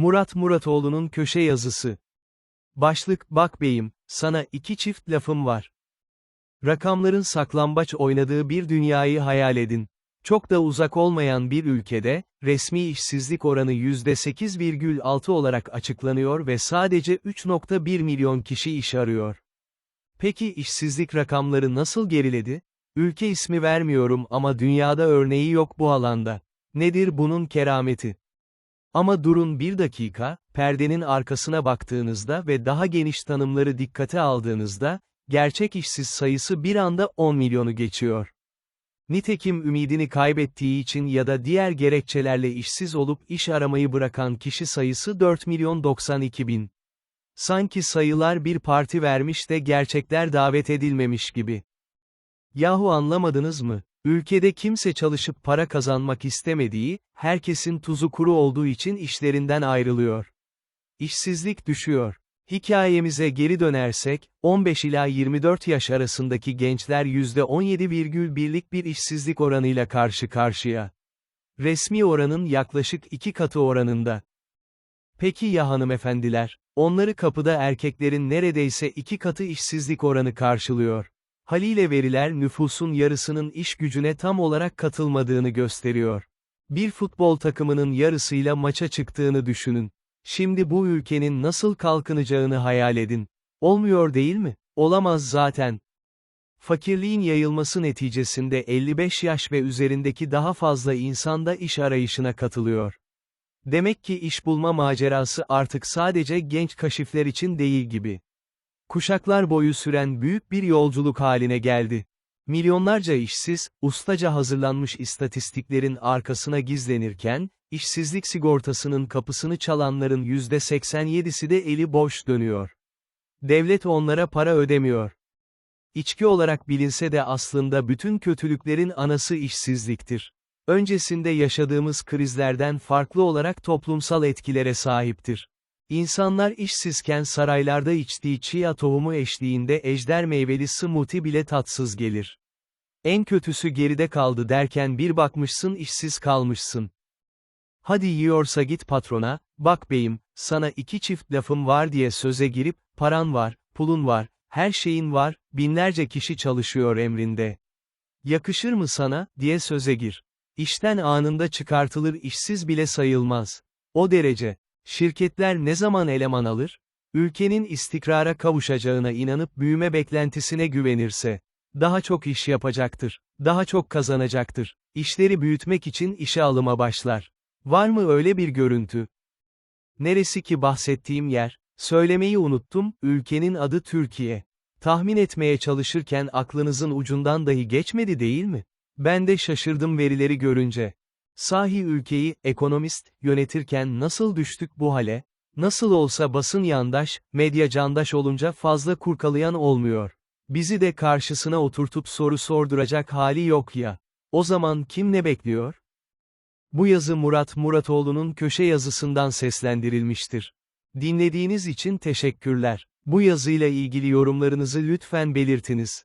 Murat Muratoğlu'nun köşe yazısı. Başlık, bak beyim, sana iki çift lafım var. Rakamların saklambaç oynadığı bir dünyayı hayal edin. Çok da uzak olmayan bir ülkede, resmi işsizlik oranı %8,6 olarak açıklanıyor ve sadece 3.1 milyon kişi iş arıyor. Peki işsizlik rakamları nasıl geriledi? Ülke ismi vermiyorum ama dünyada örneği yok bu alanda. Nedir bunun kerameti? Ama durun bir dakika, perdenin arkasına baktığınızda ve daha geniş tanımları dikkate aldığınızda, gerçek işsiz sayısı bir anda 10 milyonu geçiyor. Nitekim ümidini kaybettiği için ya da diğer gerekçelerle işsiz olup iş aramayı bırakan kişi sayısı 4 milyon 92 bin. Sanki sayılar bir parti vermiş de gerçekler davet edilmemiş gibi. Yahu anlamadınız mı? Ülkede kimse çalışıp para kazanmak istemediği, herkesin tuzu kuru olduğu için işlerinden ayrılıyor. İşsizlik düşüyor. Hikayemize geri dönersek, 15 ila 24 yaş arasındaki gençler %17,1'lik bir işsizlik oranıyla karşı karşıya. Resmi oranın yaklaşık iki katı oranında. Peki ya hanımefendiler? Onları kapıda erkeklerin neredeyse iki katı işsizlik oranı karşılıyor. Haliyle veriler nüfusun yarısının iş gücüne tam olarak katılmadığını gösteriyor. Bir futbol takımının yarısıyla maça çıktığını düşünün. Şimdi bu ülkenin nasıl kalkınacağını hayal edin. Olmuyor değil mi? Olamaz zaten. Fakirliğin yayılması neticesinde 55 yaş ve üzerindeki daha fazla insan da iş arayışına katılıyor. Demek ki iş bulma macerası artık sadece genç kaşifler için değil gibi. Kuşaklar boyu süren büyük bir yolculuk haline geldi. Milyonlarca işsiz, ustaca hazırlanmış istatistiklerin arkasına gizlenirken, işsizlik sigortasının kapısını çalanların %87'si de eli boş dönüyor. Devlet onlara para ödemiyor. İçki olarak bilinse de aslında bütün kötülüklerin anası işsizliktir. Öncesinde yaşadığımız krizlerden farklı olarak toplumsal etkilere sahiptir. İnsanlar işsizken saraylarda içtiği chia tohumu eşliğinde ejder meyveli smoothie bile tatsız gelir. En kötüsü geride kaldı derken bir bakmışsın işsiz kalmışsın. Hadi yiyorsa git patrona, bak beyim, sana iki çift lafım var diye söze girip, paran var, pulun var, her şeyin var, binlerce kişi çalışıyor emrinde. Yakışır mı sana, diye söze gir. İşten anında çıkartılır işsiz bile sayılmaz. O derece. Şirketler ne zaman eleman alır? Ülkenin istikrara kavuşacağına inanıp büyüme beklentisine güvenirse. Daha çok iş yapacaktır. Daha çok kazanacaktır. İşleri büyütmek için işe alıma başlar. Var mı öyle bir görüntü? Neresi ki bahsettiğim yer? Söylemeyi unuttum, ülkenin adı Türkiye. Tahmin etmeye çalışırken aklınızın ucundan dahi geçmedi değil mi? Ben de şaşırdım verileri görünce. Sahi ülkeyi, ekonomist, yönetirken nasıl düştük bu hale? Nasıl olsa basın yandaş, medya candaş olunca fazla kurkalayan olmuyor. Bizi de karşısına oturtup soru sorduracak hali yok ya. O zaman kim ne bekliyor? Bu yazı Murat Muratoğlu'nun köşe yazısından seslendirilmiştir. Dinlediğiniz için teşekkürler. Bu yazıyla ilgili yorumlarınızı lütfen belirtiniz.